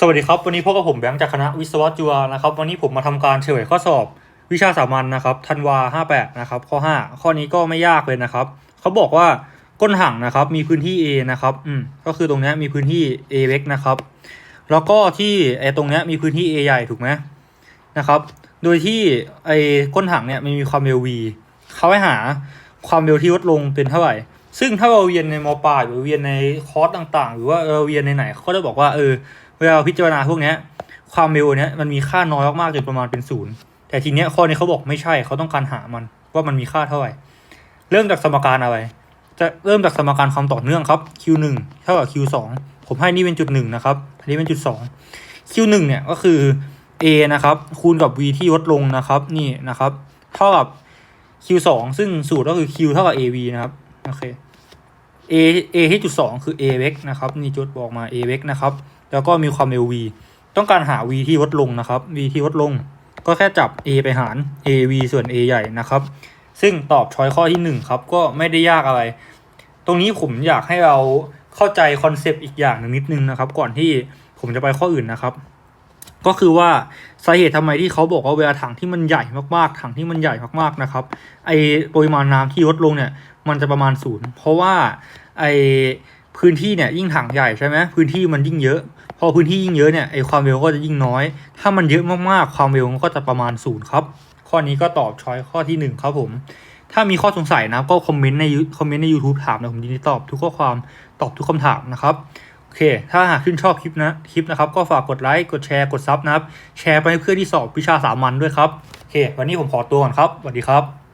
สวัสดีครับ วันนี้พบกับผมแบงค์จากคณะวิศวะจุฬานะครับ วันนี้ผมมาทำการเฉลยข้อสอบ วิชาสามัญนะครับธันวา58นะครับข้อ 5 ข้อนี้ก็ไม่ยากเลยนะครับเขาบอกว่าก้นถังนะครับมีพื้นที่ A นะครับอืมก็คือตรงนี้มีพื้นที่ A เล็กนะครับ แล้วก็ที่ไอ้ตรงนี้มีพื้นที่ A ใหญ่ถูกไหมนะครับ โดยที่ไอ้ก้นถังเนี่ยมันมีความเร็ว v เขาให้หาความเร็วที่ลดลงเป็นเท่าไหร่ซึ่งถ้าเราเรียนในมปลายหรือเรียนในคอร์สต่างๆ หรือว่าเราเรียนในไหนเขาก็จะบอกว่าเออ เวลาพิจารณาพวกนี้ความเร็วเนี้ยมันมีค่าน้อยมากๆจนประมาณเป็นศูนย์แต่ทีเนี้ยข้อนี้เขาบอกไม่ใช่เขาต้องการหามันว่ามันมีค่าเท่าไหร่ เริ่มจากสมการอะไร จะเริ่มจากสมการความต่อเนื่องครับ q หนึ่งเท่ากับ q สองผมให้นี่เป็นจุดหนึ่งนะครับ อันนี้เป็นจุดสอง q หนึ่งเนี่ยก็คือ a นะครับคูณกับ v ที่ลดลงนะครับนี่นะครับ เท่ากับ q สองซึ่งสูตรก็คือ q เท่ากับ av นะครับโอเค a a ที่จุดสองคือ a เวกนะครับนี่จุดบอกมา a เวกนะครับ แล้วก็มีความเร็ว v ต้องการหา v ที่ลดลงนะครับ v ที่ลดลง ก็แค่จับ a ไปหาร a v ส่วน a ใหญ่นะครับ ซึ่งตอบช้อยข้อที่หนึ่งครับ ก็ไม่ได้ยากอะไร ตรงนี้ผมอยากให้เราเข้าใจคอนเซปต์อีกอย่างหนึ่งนิดนึงนะครับ ก่อนที่ผมจะไปข้ออื่นนะครับ ก็คือว่าสาเหตุทำไมที่เขาบอกว่าเวลาถังที่มันใหญ่มากๆถังที่มันใหญ่มากๆนะครับ ไอปริมาณน้ำที่ลดลงเนี่ย มันจะประมาณศูนย์เพราะว่า ไอพื้นที่เนี่ยยิ่งถังใหญ่ใช่ไหมพื้นที่มันยิ่งเยอะ พอพื้นที่ยิ่งเยอะเนี่ยไอความเร็วก็จะยิ่งน้อย ถ้ามันเยอะมากๆความเร็วมันก็จะประมาณศูนย์ครับ ข้อนี้ก็ตอบช้อยข้อที่หนึ่งครับผม ถ้ามีข้อสงสัยนะก็คอมเมนต์ในคอมเมนต์ใน YouTube ถามนะผมยินดีตอบทุกข้อความตอบทุกคำถามนะครับโอเค ถ้าหากชื่นชอบคลิปนะคลิปนะครับ ก็ฝากกดไลค์กดแชร์กดซับนะครับ แชร์ไปให้เพื่อนที่สอบวิชาสามัญด้วยครับโอเค วันนี้ผมขอตัวก่อนครับสวัสดีครับ